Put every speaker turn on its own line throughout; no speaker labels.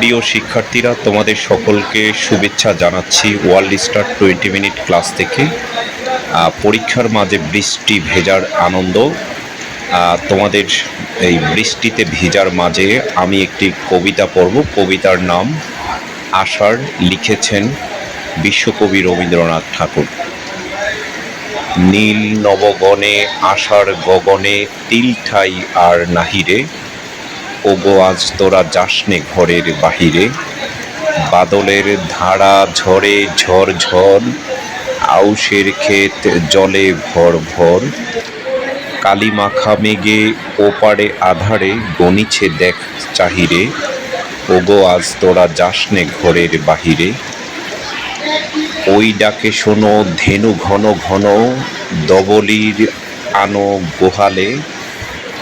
প্রিয় শিক্ষার্থীরা, তোমাদের সকলকে শুভেচ্ছা জানাচ্ছি world star twenty minute class থেকে। পরীক্ষার মাঝে বৃষ্টি ভেজার আনন্দ। তোমাদের এই বৃষ্টিতে ভেজার মাঝে আমি একটি কবিতা পড়ব। কবিতার নাম আষাঢ় লিখেছেন বিশ্বকবি রবীন্দ্রনাথ ঠাকুর। নীল নবগণে, আষাঢ় গগনে তিল ঠাই আর নাহিরে ওগো, আজ তোরা যাসনে ঘরের বাহিরে। বাদলের ধারা ঝরে ঝড় ঝড় আউশের ক্ষেত জলে ভর ভর। কালী মাখা মেঘে ওপারে আধারে গনিছে দেখ চাহিরে। ওগো, আজ তোরা যাসনে ঘরের বাহিরে। ওই ডাকে শোনো, ধেনু ঘন ঘন, দবলির আনো গোহালে।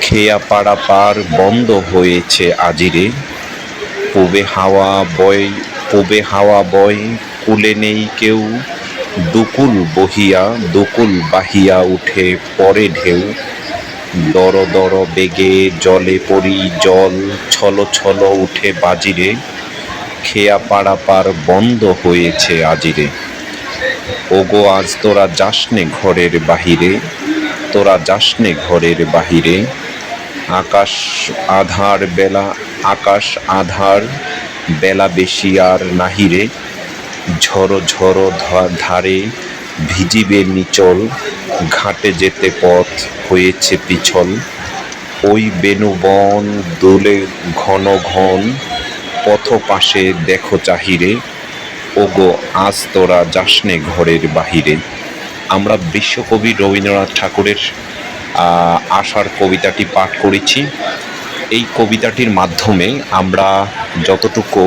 খেয়া পাড়া পার বন্ধ হয়েছে আজিরে। পূবে হাওয়া বয়, পূবে হাওয়া বয়, কুলে নেই কেউ। দুকুল বহিয়া, দুকুল বাহিয়া উঠে পরে ঢেউ। দর দর বেগে জলে পড়ি জল, ছলো ছলো উঠে বাজিরে। খেয়া পাড়া পার বন্ধ হয়েছে আজিরে। ওগো, আজ তোরা যাসনে ঘরের বাহিরে। তোরা যাসনে ঘরের বাহিরে। আকাশ আধার বেলা, আকাশ আধার বেলা বেশি আর নাহিরে ঝড়ো ঝড়ো ধারে ভিজিবে নিচল, ঘাটে যেতে পথ হয়েছে পিছল। ওই বেনুবন দোলে ঘন ঘন, পথ পাশে দেখো চাহিরে। ওগো, আজ তোরা যাসনে ঘরের বাহিরে। আমরা বিশ্বকবি রবীন্দ্রনাথ ঠাকুরের আশার কবিতাটি পাঠ করেছি। এই কবিতাটির মাধ্যমে আমরা যতটুকু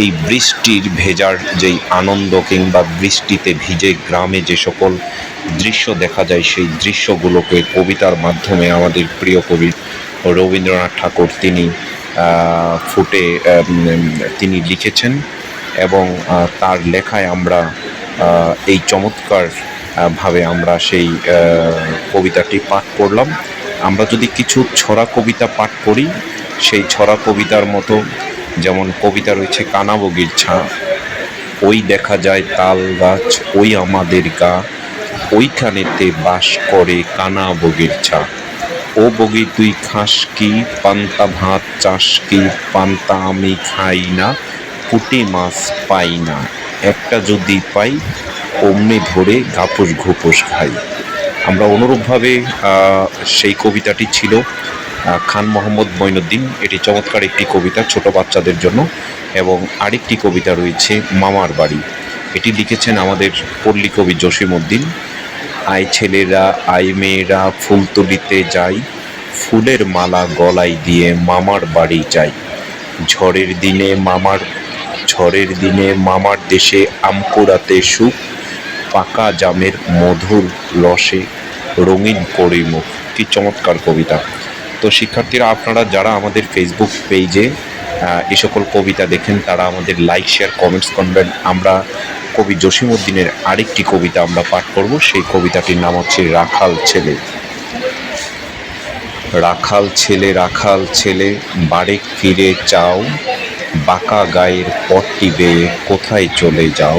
এই বৃষ্টির ভেজার যেই আনন্দ কিংবা বৃষ্টিতে ভিজে গ্রামে যে সকল দৃশ্য দেখা যায়, সেই দৃশ্যগুলোকে কবিতার মাধ্যমে আমাদের প্রিয় কবি রবীন্দ্রনাথ ঠাকুর তিনি ফুটে তিনি লিখেছেন এবং তার লেখায় আমরা এই চমৎকার ভাবে আমরা সেই কবিতাটি পাঠ করলাম। আমরা যদি কিছু ছড়া কবিতা পাঠ করি, সেই ছড়া কবিতার মতো যেমন কবিতা রয়েছে, কানাবগির ছা, ওই দেখা যায় তাল গাছ, ওই আমাদের গা, ওইখানেতে বাস করে কানা বগির ছা। ও বগি, তুই খাস কি? পান্তা ভাত চাষ কি? পান্তা আমি খাই না। পুঁটি মাছ পাই না। একটা যদি পাই, অমনি ধরে ঘাপস ঘুপুস খাই। আমরা অনুরূপভাবে সেই কবিতাটি ছিল খান মোহাম্মদ মঈনুদ্দিন এটি চমৎকার একটি কবিতা ছোট বাচ্চাদের জন্য এবং আরেকটি কবিতা রয়েছে, মামার বাড়ি। এটি লিখেছেন আমাদের পল্লী কবি জসিম উদ্দিন। আয় ছেলেরা, আয় মেয়েরা, ফুল তুলিতে যাই। ফুলের মালা গলায় দিয়ে মামার বাড়ি যাই। ঝড়ের দিনে মামার ঝড়ের দিনে মামার দেশে আম কুড়াতে সুখ, পাকা জামের মধুর রসে রঙিন করে মুখ। কি চমৎকার কবিতা। তো শিক্ষার্থীরা, আপনারা যারা আমাদের ফেসবুক পেজে এই সকল কবিতা দেখেন, তারা আমাদের লাইক শেয়ার কমেন্টস করবেন। আমরা কবি জসিমউদ্দিনের আরেকটি কবিতা আমরা পাঠ করব। সেই কবিতাটির নাম হচ্ছে রাখাল ছেলে। রাখাল ছেলে রাখাল ছেলে, বাড়ি ফিরে চাও বাঁকা গায়ের পট্টি বেয়ে কোথায় চলে যাও?